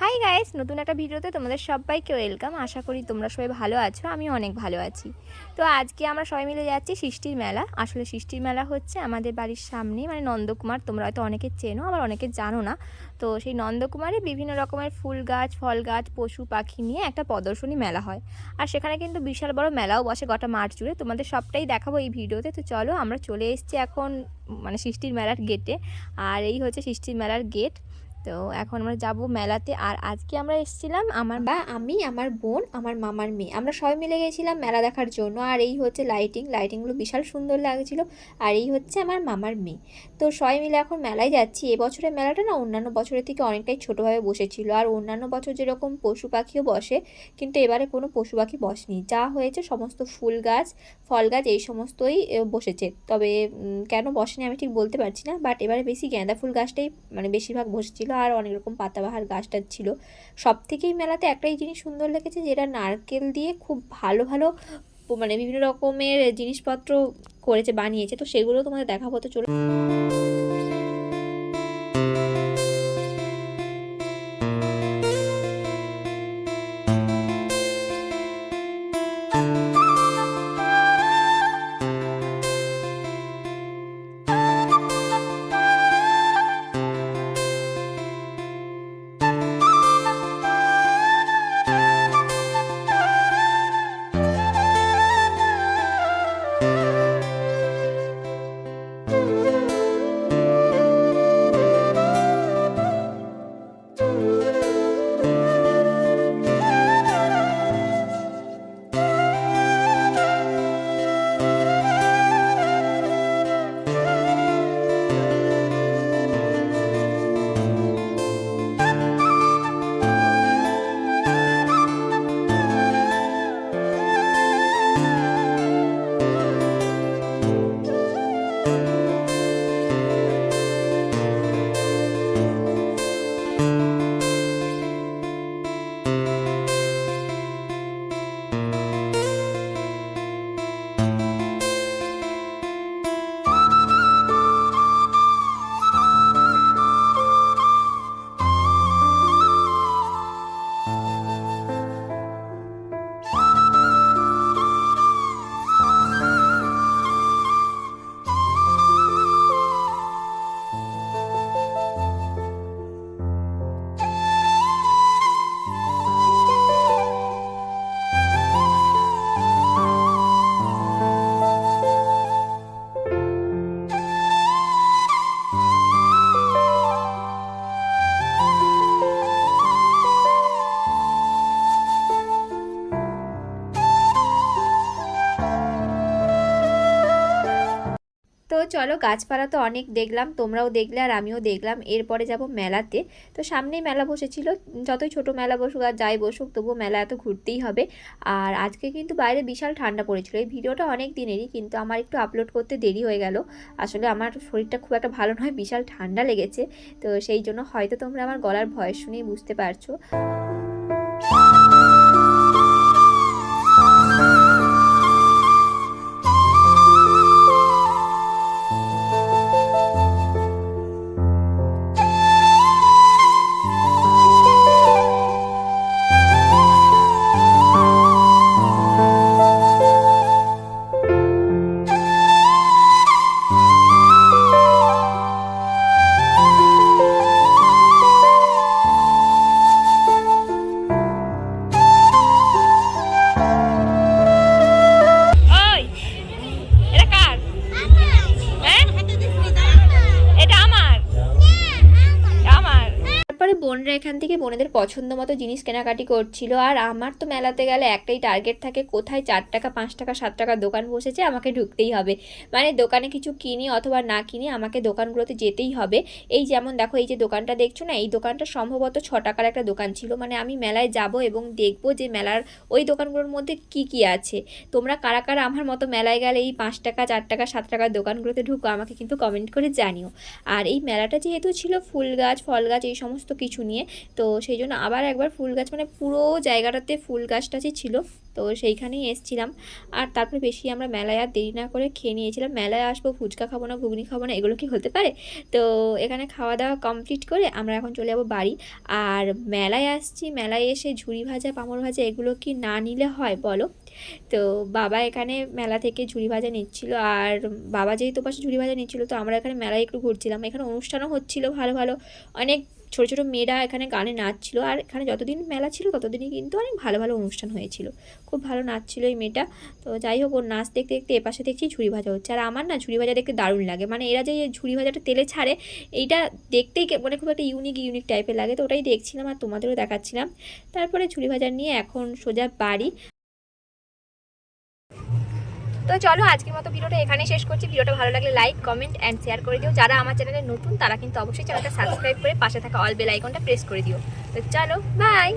Hi guys নতুন একটা ভিডিওতে তোমাদের সবাইকে ওয়েলকাম আশা করি তোমরা সবাই ভালো আছো আমি অনেক ভালো আছি। তো আজকে আমরা সবাই মিলে যাচ্ছি সৃষ্টির মেলা। আসলে সৃষ্টির মেলা হচ্ছে আমাদের বাড়ির সামনে মানে নন্দকুমার, তোমরা হয়তো অনেকে চেনো, আবার অনেকে জানো না। তো সেই নন্দকুমারে বিভিন্ন রকমের ফুল গাছ, ফল গাছ, পশু, পাখি নিয়ে একটা প্রদর্শনী মেলা হয়। আর সেখানে কিন্তু বিশাল বড় মেলাও বসে গোটা মাঠ জুড়ে। তোমাদের সবটাই দেখাবো এই ভিডিওতে। তো চলো আমরা চলে এসেছি এখন মানে সৃষ্টির মেলার গেটে আর এই হচ্ছে সৃষ্টির মেলার গেট তো এখন আমরা যাব মেলাতে। আর আজকে আমরা এসেছিলাম আমার বা আমি, আমার বোন, আমার মামার মেয়ে। আমরা সবাই মিলে গেছিলাম মেলা দেখার জন্য। আর এই হচ্ছে লাইটিং লাইটিংগুলো বিশাল সুন্দর লাগছিল। আর এই হচ্ছে আমার মামার মেয়ে। তো সবাই মিলে এখন মেলায় যাচ্ছি। এবছরের মেলাটা না অন্যান্য বছরের থেকে অনেকটাই ছোটোভাবে বসেছিল। আর অন্যান্য বছর যেরকম পশু পাখিও বসে, কিন্তু এবারে কোনো পশু পাখি বসেনি। যা হয়েছে সমস্ত ফুল গাছ, ফল গাছ, এই সমস্তই বসেছে। তবে কেন বসেনি আমি ঠিক বলতে পারছি না। বাট এবারে বেশি গাঁদা ফুল গাছটাই মানে বেশিরভাগ বসেছিল। আর অনেক রকম পাতাবাহার গাছ টাছ ছিল। সব থেকেই মেলাতে একটাই জিনিস সুন্দর লেগেছে যেটা নারকেল দিয়ে খুব ভালো ভালো মানে বিভিন্ন রকমের জিনিসপত্র করেছে, বানিয়েছে। তো সেগুলো তোমাদের দেখাবো, তো চলো। তো চলো গাছপালা তো অনেক দেখলাম, তোমরাও দেখলে আর আমিও দেখলাম। এরপরে যাব মেলাতে। তো সামনেই মেলা বসেছিল, যতই ছোট মেলা বসুক আর যাই বসুক তবুও মেলা এত ঘুরতেই হবে। আর আজকে কিন্তু বাইরে বিশাল ঠান্ডা পড়েছিল, এই ভিডিওটা অনেক দিনেরই, কিন্তু আমার একটু আপলোড করতে দেরি হয়ে গেল। আসলে আমার শরীরটা খুব একটা ভালো নয়, বিশাল ঠান্ডা লেগেছে। তো সেই জন্য হয়তো তোমরা আমার গলার ভয়েস শুনেই বুঝতে পারছ। বোনরা এখান থেকে বোনেদের পছন্দ মতো জিনিস কেনাকাটি করছিল। আর আমার তো মেলাতে গেলে একটাই টার্গেট থাকে, কোথায় চার টাকা, পাঁচ টাকা, সাত টাকা দোকান বসেছে আমাকে ঢুকতেই হবে। মানে দোকানে কিছু কিনি অথবা না কিনি আমাকে দোকানগুলোতে যেতেই হবে। এই যেমন দেখো, এই যে দোকানটা দেখছ না, এই দোকানটা সম্ভবত ছ টাকার একটা দোকান ছিল। মানে আমি মেলায় যাব এবং দেখব যে মেলার ওই দোকানগুলোর মধ্যে কি কি আছে। তোমরা কারা কারা আমার মতো মেলায় গেলে এই পাঁচ টাকা, চার টাকা, সাত টাকার দোকানগুলোতে ঢুকো, আমাকে কিন্তু কমেন্ট করে জানিও। আর এই মেলাটা যেহেতু ছিল ফুল গাছ, ফল গাছ, এই সমস্ত কিছু নিয়ে। তো সেই জন্য আবার একবার ফুল গাছ মানে পুরো জায়গাটাতে ফুল গাছ টাছই ছিল, তো সেইখানেই এসছিলাম। আর তারপরে বেশি আমরা মেলায় আর দেরি না করে খেয়ে নিয়েছিলাম। মেলায় আসব, ফুচকা খাব না, ঘুগনি খাব না, এগুলো কি হতে পারে? তো এখানে খাওয়া দাওয়া কমপ্লিট করে আমরা এখন চলে যাব বাড়ি। আর মেলায় আসছি, মেলায় এসে ঝুড়ি ভাজা, পাঁপড় ভাজা, এগুলো কি না নিলে হয় বলো? তো বাবা এখানে মেলা থেকে ঝুড়ি ভাজা নিচ্ছিল। আর বাবা যেহেতু পাশে ঝুড়ি ভাজা নিচ্ছিল, তো আমরা এখানে মেলায় একটু ঘুরছিলাম। এখানে অনুষ্ঠানও হচ্ছিল ভালো ভালো। অনেক ছোটো ছোটো মেয়েরা এখানে গানে নাচছিল আর এখানে যতদিন মেলা ছিল ততদিনই কিন্তু অনেক ভালো ভালো অনুষ্ঠান হয়েছিল। খুব ভালো নাচছিল এই মেয়েটা। তো যাই হোক, ওর নাচ দেখতে দেখতে এপাশে দেখছি ঝুড়ি ভাজা হচ্ছে। আর আমার না ঝুড়ি ভাজা দেখতে দারুণ লাগে। মানে এরা যে ঝুড়ি ভাজাটা তেলে ছাড়ে, এইটা দেখতেই মানে খুব একটা ইউনিক ইউনিক টাইপের লাগে। তো ওটাই দেখছিলাম আর তোমাদেরও দেখাচ্ছিলাম। তারপরে ঝুড়ি ভাজা নিয়ে এখন সোজা বাড়ি। তো চলো, আজকের মতো ভিডিওটা এখানে শেষ করছি। ভিডিওটা ভালো লাগলে লাইক কমেন্ট অ্যান্ড শেয়ার করে দিও। যারা আমার চ্যানেলে নতুন, তারা কিন্তু অবশ্যই চ্যানেলটা সাবস্ক্রাইব করে পাশে থাকা অল বেল আইকনটা প্রেস করে দিও। তো চলো বাই